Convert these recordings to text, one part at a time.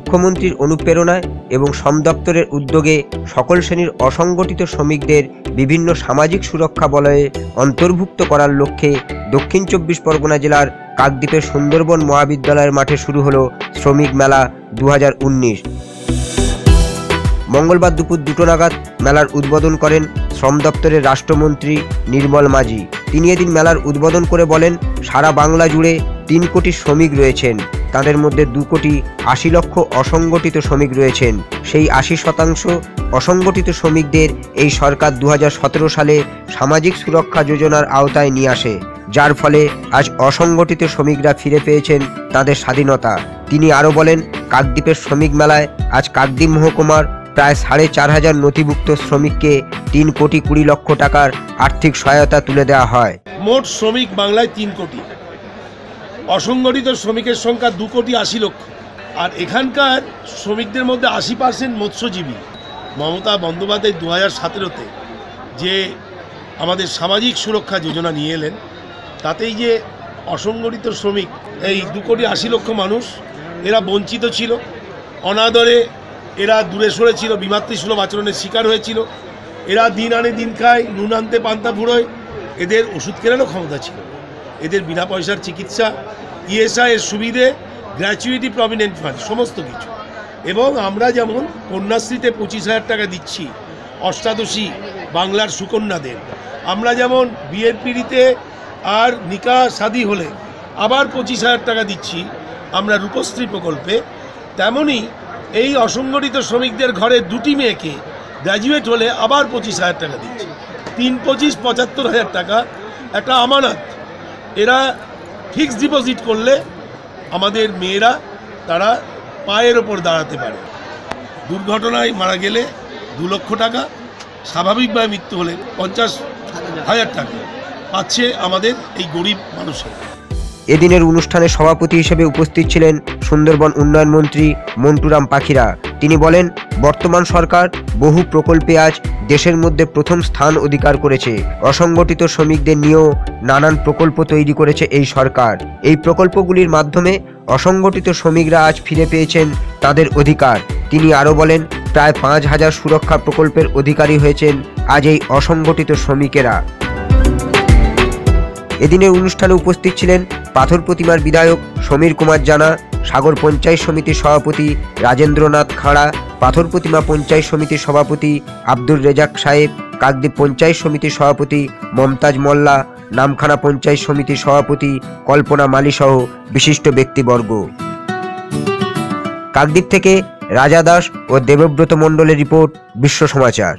মুখ্যমন্ত্রীর অনুপ্রেরণায় এবং শ্রম দপ্তরের উদ্যোগে সকল শ্রেণির অসংগঠিত শ্রমিকদের বিভিন্ন সামাজিক সুরক্ষা বলয়ে অন্তর্ভুক্ত করার লক্ষ্যে দক্ষিণ চব্বিশ পরগনা জেলার কাকদ্বীপের সুন্দরবন মহাবিদ্যালয়ের মাঠে শুরু হলো শ্রমিক মেলা দু হাজার উনিশ। মঙ্গলবার দুপুর দুটো নাগাদ মেলার উদ্বোধন করেন শ্রম দপ্তরের রাষ্ট্রমন্ত্রী নির্মল মাঝি। তিনি এদিন মেলার উদ্বোধন করে বলেন, সারা বাংলা জুড়ে তিন কোটি শ্রমিক রয়েছেন। তাদের মধ্যে দু কোটি আশি লক্ষ অসংগঠিত শ্রমিক রয়েছেন। সেই আশি শতাংশ অসংগঠিত শ্রমিকদের এই সরকার দু হাজার সতেরো সালে সামাজিক সুরক্ষা যোজনার আওতায় নিয়ে আসে, যার ফলে আজ অসংগঠিত শ্রমিকরা ফিরে পেয়েছেন তাদের স্বাধীনতা। তিনি আরও বলেন, কাকদ্বীপের শ্রমিক মেলায় আজ কাকদ্বীপ মহকুমার প্রায় সাড়ে চার হাজার নথিভুক্ত শ্রমিককে তিন কোটি কুড়ি লক্ষ টাকার আর্থিক সহায়তা তুলে দেওয়া হয়। মোট শ্রমিক বাংলায় তিন কোটি। অসংগঠিত শ্রমিকের সংখ্যা দু কোটি আশি লক্ষ। আর এখানকার শ্রমিকদের মধ্যে আশি পার্সেন্ট মৎস্যজীবী। মমতা বন্দ্যোপাধ্যায় দু হাজার সতেরোতে যে আমাদের সামাজিক সুরক্ষা যোজনা নিয়ে এলেন, তাতেই যে অসংগঠিত শ্রমিক, এই দু কোটি আশি লক্ষ মানুষ, এরা বঞ্চিত ছিল। অনাদরে এরা দূরে সরে ছিল, বিমাতৃসুলভ আচরণের শিকার হয়েছিল। এরা দিন আনে দিন খায়, নুন আনতে পান্তা ফুরোয়। এদের ওষুধ কেনারও ক্ষমতা ছিল। এদের বিনা পয়সার চিকিৎসা ইএসআই এর সুবিধে গ্র্যাচুইটি প্রভিডেন্ট ফান্ড সমস্ত কিছু। এবং আমরা যেমন কন্যাশ্রীতে পঁচিশ হাজার টাকা দিচ্ছি, অষ্টাদশী বাংলার সুকন্যাদের, আমরা যেমন বিয়ের পিড়িতে আর নিকা শাদি হলে আবার পঁচিশ হাজার টাকা দিচ্ছি, আমরা রূপশ্রী প্রকল্পে তেমনই এই অসংগঠিত শ্রমিকদের ঘরে দুটি মেয়েকে গ্র্যাজুয়েট হলে আবার পঁচিশ হাজার টাকা দিচ্ছি। তিন পঁচিশ, পঁচাত্তর হাজার টাকা, একটা আমানত এরা ফিক্সড ডিপোজিট করলে আমাদের মেয়েরা তারা পায়ের ওপর দাঁড়াতে পারে। দুর্ঘটনায় মারা গেলে দু লক্ষ টাকা, স্বাভাবিকভাবে মৃত্যু হলে পঞ্চাশ হাজার টাকা পাচ্ছে আমাদের এই গরিব মানুষেরা। এদিনের অনুষ্ঠানে সভাপতি হিসেবে উপস্থিত ছিলেন সুন্দরবন উন্নয়ন মন্ত্রী মন্টুরাম পাখিরা। তিনি বলেন, বর্তমান সরকার বহু প্রকল্পে আজ দেশের মধ্যে প্রথম স্থান অধিকার করেছে। অসংগঠিত শ্রমিকদের নিয়েও নানান প্রকল্প তৈরি করেছে এই সরকার। এই প্রকল্পগুলির মাধ্যমে অসংগঠিত শ্রমিকরা আজ ফিরে পেয়েছেন তাদের অধিকার। তিনি আরও বলেন, প্রায় পাঁচ হাজার সুরক্ষা প্রকল্পের অধিকারী হয়েছেন আজ এই অসংগঠিত শ্রমিকেরা। এদিনের অনুষ্ঠানে উপস্থিত ছিলেন পাথর প্রতিমার বিধায়ক সমীর কুমার জানা, সাগর পঞ্চায়েত সমিতির সভাপতি রাজেন্দ্রনাথ খাড়া পাথর প্রতিমা পঞ্চায়েত সমিতির সভাপতি আব্দুর রেজাক সাহেব, কাকদ্বীপ পঞ্চায়েত সমিতির সভাপতি মমতাজ মোল্লা, নামখানা পঞ্চায়েত সমিতির সভাপতি কল্পনা মালি সহ বিশিষ্ট ব্যক্তিবর্গ। কাকদ্বীপ থেকে রাজা দাস ও দেবব্রত মণ্ডলের রিপোর্ট, বিশ্ব সমাচার।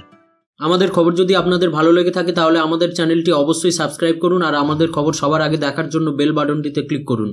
আমাদের খবর যদি আপনাদের ভালো লেগে থাকে তাহলে আমাদের চ্যানেলটি অবশ্যই সাবস্ক্রাইব করুন আর আমাদের খবর সবার আগে দেখার জন্য বেল বাটনটিতে ক্লিক করুন।